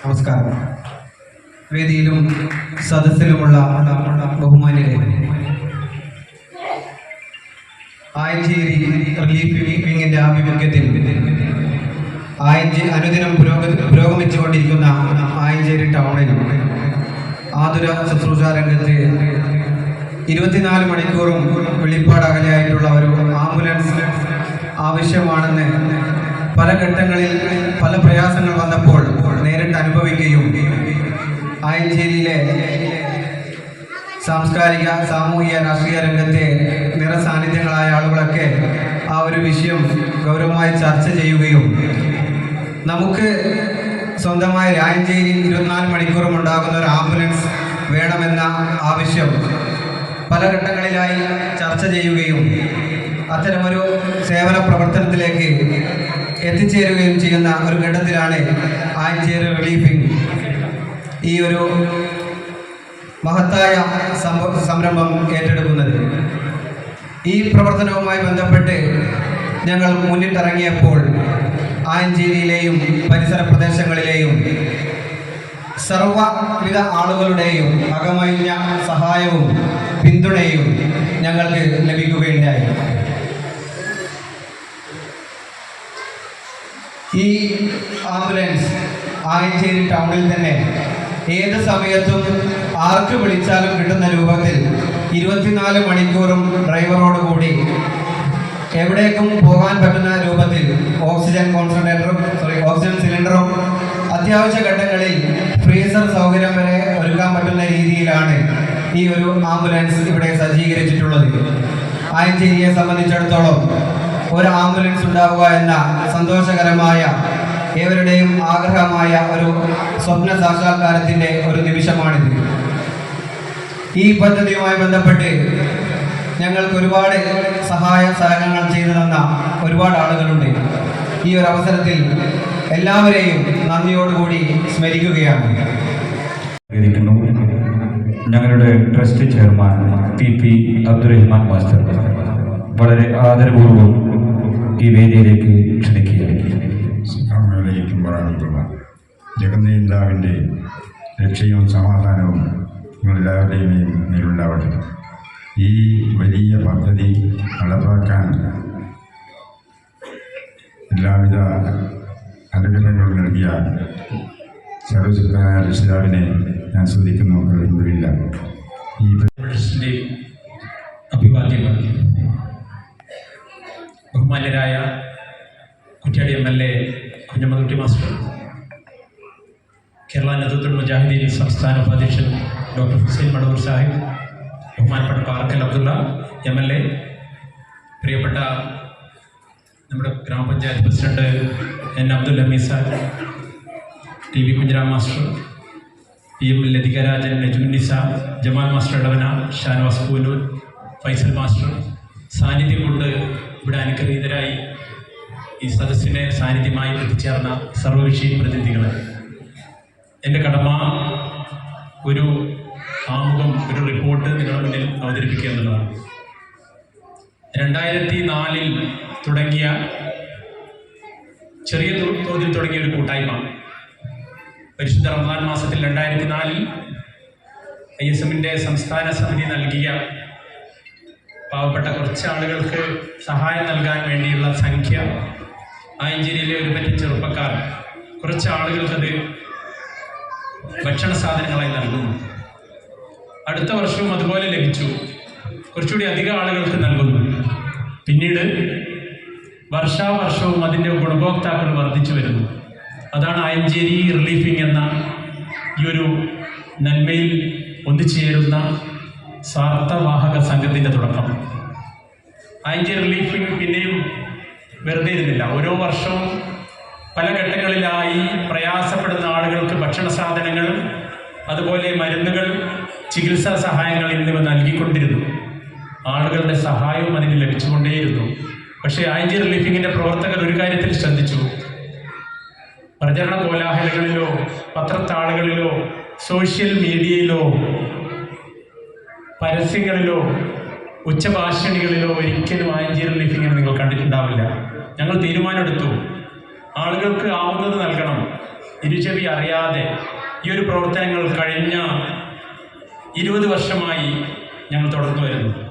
നമസ്കാരം. വേദിയിലും സദസ്സിലുമുള്ള ബഹുമാന്യരെ ആയഞ്ചേരി റിലീഫ് വിങ്ങിന്റെ ആഭിമുഖ്യത്തിൽ ആയഞ്ചേരി അനുദിനം പുരോഗ പുരോഗമിച്ചുകൊണ്ടിരിക്കുന്ന ആയഞ്ചേരി ടൗണിൽ ആതുര ശുശ്രൂഷ രംഗത്ത് ഇരുപത്തിനാല് മണിക്കൂറും വെളിപ്പാട് അകലെയായിട്ടുള്ള ഒരു ആംബുലൻസ് ആവശ്യമാണെന്ന് പല ഘട്ടങ്ങളിൽ പല ആയഞ്ചേരിയിലെ സാംസ്കാരിക സാമൂഹിക രാഷ്ട്രീയ രംഗത്തെ നിറസാന്നിധ്യങ്ങളായ ആളുകളൊക്കെ ആ ഒരു വിഷയം ഗൗരവമായി ചർച്ച ചെയ്യുകയും നമുക്ക് സ്വന്തമായി രായഞ്ചേരി ഇരുപത്തിനാല് മണിക്കൂറും ഉണ്ടാകുന്ന ഒരു ആംബുലൻസ് വേണമെന്ന ആവശ്യം പല ഘട്ടങ്ങളിലായി ചർച്ച ചെയ്യുകയും അത്തരമൊരു സേവന പ്രവർത്തനത്തിലേക്ക് എത്തിച്ചേരുകയും ചെയ്യുന്ന ഒരു ഘട്ടത്തിലാണ് ആയിച്ചേരി റിലീഫിംഗ്. ഈ ഒരു മഹത്തായ സംരംഭം ഏറ്റെടുക്കുന്നത്. ഈ പ്രവർത്തനവുമായി ബന്ധപ്പെട്ട് ഞങ്ങൾ മുന്നിട്ടിറങ്ങിയപ്പോൾ ആയഞ്ചേരിയിലെയും പരിസര പ്രദേശങ്ങളിലെയും സർവവിധ ആളുകളുടെയും അകമഴിഞ്ഞ സഹായവും പിന്തുണയും ഞങ്ങൾക്ക് ലഭിക്കുകയുണ്ടായി. ഈ ആംബുലൻസ് ആയഞ്ചേരി ടൗണിൽ തന്നെ ഏത് സമയത്തും ആർക്ക് വിളിച്ചാലും കിട്ടുന്ന രൂപത്തിൽ ഇരുപത്തിനാല് മണിക്കൂറും ഡ്രൈവറോട് കൂടി എവിടേക്കും പോകാൻ പറ്റുന്ന രൂപത്തിൽ ഓക്സിജൻ കോൺസെൻട്രേറ്ററും സോറി ഓക്സിജൻ സിലിണ്ടറും അത്യാവശ്യ ഘട്ടങ്ങളിൽ ഫ്രീസർ സൗകര്യം വരെ ഒരുക്കാൻ പറ്റുന്ന രീതിയിലാണ് ഈ ഒരു ആംബുലൻസ് ഇവിടെ സജ്ജീകരിച്ചിട്ടുള്ളത്. ആയഞ്ചേരിയെ സംബന്ധിച്ചിടത്തോളം ഒരു ആംബുലൻസ് ഉണ്ടാവുക എന്ന സന്തോഷകരമായ ഏവരുടെയും ആഗ്രഹമായ ഒരു സ്വപ്ന സാക്ഷാത്കാരത്തിന്റെ ഒരു നിമിഷമാണിത്. ഈ പദ്ധതിയുമായി ബന്ധപ്പെട്ട് ഞങ്ങൾക്ക് ഒരുപാട് സഹായ സഹകരണങ്ങൾ ചെയ്തു തന്ന ഒരുപാട് ആളുകളുണ്ട്. ഈ ഒരു അവസരത്തിൽ എല്ലാവരെയും നന്ദിയോടുകൂടി സ്മരിക്കുകയാണ്. ഞങ്ങളുടെ trust chairman P P Abdurahman master. വളരെ ആദരപൂർവം ഈ വേദിയിലേക്ക് ക്ഷണിക്കുകയാണ് ജഗന്നീന്താവിന്റെ രക്ഷയും സമാധാനവും നിങ്ങളെല്ലാവരുടെയും മേലുണ്ടാവട്ടെ. ഈ വലിയ പദ്ധതി നടപ്പാക്കാൻ എല്ലാവിധ അനുഗ്രഹങ്ങളും നൽകിയ സർവശക്തനായ രക്ഷിതാവിനെ ഞാൻ ശ്രദ്ധിക്കുന്നു അലഹമില്ല ഈ അഭിവാദ്യങ്ങൾ ബഹുമാന്യരായ Kuttiadi M L A Kunhammadutty master. Kerala നേതൃത്വ മുജാഹിദീൻ സംസ്ഥാന ഉപാധ്യക്ഷൻ ഡോക്ടർ ഹുസൈൻ മടവൂർ സാഹിബ് ബഹുമാനപ്പെട്ട Parakkal Abdulla M L A പ്രിയപ്പെട്ട നമ്മുടെ gram panchayat president N Abdul Hameed Sahib T V Kunhiram master P M Lathikarajan Najunnisa Jamal master Edavana Shanavas Poonoor Faisal master. സാന്നിധ്യം കൊണ്ട് ഇവിടെ അനുഗ്രഹീതരായി ഈ സദസ്സിനെ സാന്നിധ്യമായി എത്തിച്ചേർന്ന സർവകക്ഷി പ്രതിനിധികൾ എന്റെ കടമ ഒരു ആമുഖം ഒരു റിപ്പോർട്ട് നിങ്ങളുടെ മുന്നിൽ അവതരിപ്പിക്കുക എന്നുള്ളതാണ്. രണ്ടായിരത്തി നാലിൽ തുടങ്ങിയ ചെറിയ തോതിൽ തുടങ്ങിയ ഒരു കൂട്ടായ്മ. പരിശുദ്ധ റമദാൻ മാസത്തിൽ രണ്ടായിരത്തി നാലിൽ ഐ എസ് എമ്മിന്റെ സംസ്ഥാന സമിതി നൽകിയ പാവപ്പെട്ട കുറച്ച് ആളുകൾക്ക് സഹായം നൽകാൻ വേണ്ടിയുള്ള സംഖ്യ ആ ഇഞ്ചിനിയിലെ ഒരു പറ്റി ചെറുപ്പക്കാർ. കുറച്ച് ആളുകൾക്കത് ഭക്ഷണ സാധനങ്ങളായി നൽകുന്നു. അടുത്ത വർഷവും അതുപോലെ ലഭിച്ചു. കുറച്ചുകൂടി അധികം ആളുകൾക്ക് നൽകുന്നു. പിന്നീട് വർഷാവർഷവും അതിന്റെ ഗുണഭോക്താക്കൾ വർദ്ധിച്ചു വരുന്നു. അതാണ് ആയഞ്ചേരി റിലീഫിംഗ് എന്ന ഈ ഒരു നന്മയിൽ ഒന്നിച്ചേരുന്ന സ്വാർത്ഥവാഹക സംഘത്തിന്റെ തുടക്കം. ആയഞ്ചേരി റിലീഫിംഗ് പിന്നെയും വെറുതെ ഇരുന്നില്ല. ഓരോ വർഷവും പല ഘട്ടങ്ങളിലായി ആളുകൾക്ക് ഭക്ഷണ സാധനങ്ങൾ അതുപോലെ മരുന്നുകൾ ചികിത്സാ സഹായങ്ങൾ എന്നിവ നൽകിക്കൊണ്ടിരുന്നു. ആളുകളുടെ സഹായവും അതിന് ലഭിച്ചുകൊണ്ടേയിരുന്നു. പക്ഷേ ആയഞ്ചി റിലീഫിങ്ങിന്റെ പ്രവർത്തകർ ഒരു കാര്യത്തിൽ ശ്രദ്ധിച്ചു. പ്രചരണ കോലാഹലങ്ങളിലോ പത്രത്താളുകളിലോ സോഷ്യൽ മീഡിയയിലോ പരസ്യങ്ങളിലോ ഉച്ചഭാഷണികളിലോ ഒരിക്കലും ആയഞ്ചി റിലീഫിങ്ങിനെ നിങ്ങൾ കണ്ടിട്ടുണ്ടാവില്ല. ഞങ്ങൾ തീരുമാനമെടുത്തു. ആളുകൾക്ക് ആവുന്നത് നൽകണം. ഇരുചെവി അറിയാതെ ഈ ഒരു പ്രവർത്തനങ്ങൾ കഴിഞ്ഞ ഇരുപത് വർഷമായി ഞങ്ങൾ തുടർന്നു വരുന്നു.